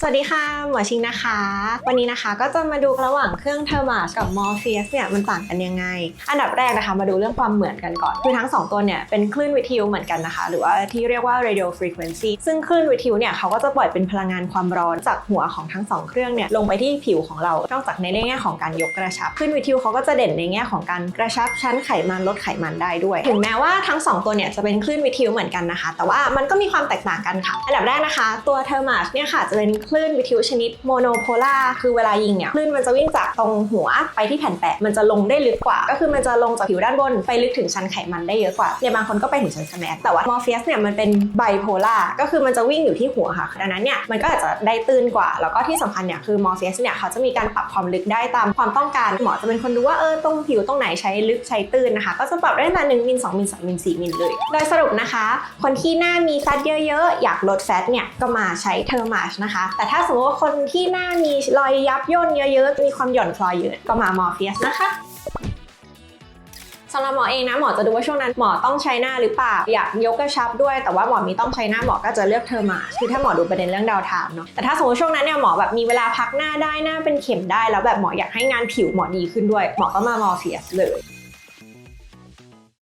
สวัสดีค่ะ หมอชิงนะคะ วันนี้นะคะก็จะมาดูระหว่างเครื่องเทอร์มาสกับมอร์ฟีสเนี่ยมันต่างกันยังไง อันดับแรกนะคะมาดูเรื่องความเหมือนกันก่อน คือทั้ง 2 ตัวเนี่ยเป็นคลื่นวิทยุเหมือนกันนะคะ หรือว่าที่เรียกว่า radio frequency ซึ่งคลื่นวิทยุเนี่ยเขาก็จะปล่อยเป็นพลังงานความร้อนจากหัวของทั้ง 2 เครื่องเนี่ยลงไปที่ผิวของเรา นอกจากในแง่ของการยกกระชับ คลื่นวิทยุเขาก็จะเด่นในแง่ของการกระชับชั้นไขมันลดไขมันได้ด้วย ถึงแม้ว่าทั้ง 2 ตัวเนี่ยจะเป็นคลื่นวิทยุเหมือนกันนะคะ แต่ว่ามันก็มีความแตกต่างกันค่ะ อันดับแรกนะคะ ตัวเทอร์มาสเนี่ยค่ะจะเป็นคลื่นวิทยุชนิดโมโนโพล่าคือเวลายิงเนี่ยคลื่นมันจะวิ่งจากตรงหัวไปที่แผ่นแปะมันจะลงได้ลึกกว่า ก็คือมันจะลงจากผิวด้านบนไปลึกถึงชั้นไขมันได้เยอะกว่าเนี่ยบางคนก็ไปถึงชั้นสแมทแต่ว่ามอร์ฟีสเนี่ยมันเป็นไบโพล่าก็คือมันจะวิ่งอยู่ที่หัวค่ะดังนั้นเนี่ยมันก็อาจจะได้ตื้นกว่า แล้วก็ที่สำคัญเนี่ยคือมอร์ฟีสเนี่ยเขาจะมีการปรับความลึกได้ตามความต้องการหมอจะเป็นคนดูว่าเออตรงผิวตรงไหนใช้ลึกใช้ตื้นนะคะก็จะปรับได้ตั้งแต่หนึ่งมิลสองมิลสามมิลสี่มิลเลย โดยสรุปนะคะ คนที่หน้ามีแฟตเยอะๆ อยากลดแฟตเนี่ยก็มาใช้เทอร์มาชนะคะแต่ถ้าสมมติว่าคนที่หน้ามีรอยยับย่นเยอะๆ มีความหย่อนคลอยเยอะก็มามอร์ฟีสนะคะสำหรับหมอเองนะหมอจะดูว่าช่วงนั้นหมอต้องใช้หน้าหรือเปล่าอยากยกกระชับด้วย แต่ว่าหมอมีต้องใช้หน้าหมอก็จะเลือกเทอร์มาคือถ้าหมอดูประเด็นเรื่องดาวไทม์เนาะแต่ถ้าสมมติช่วงนั้นเนี่ยหมอแบบมีเวลาพักหน้าได้หน้าเป็นเข็มได้ แล้วแบบหมออยากให้งานผิวหมอดีขึ้นด้วย หมอก็มามอร์ฟีสเลย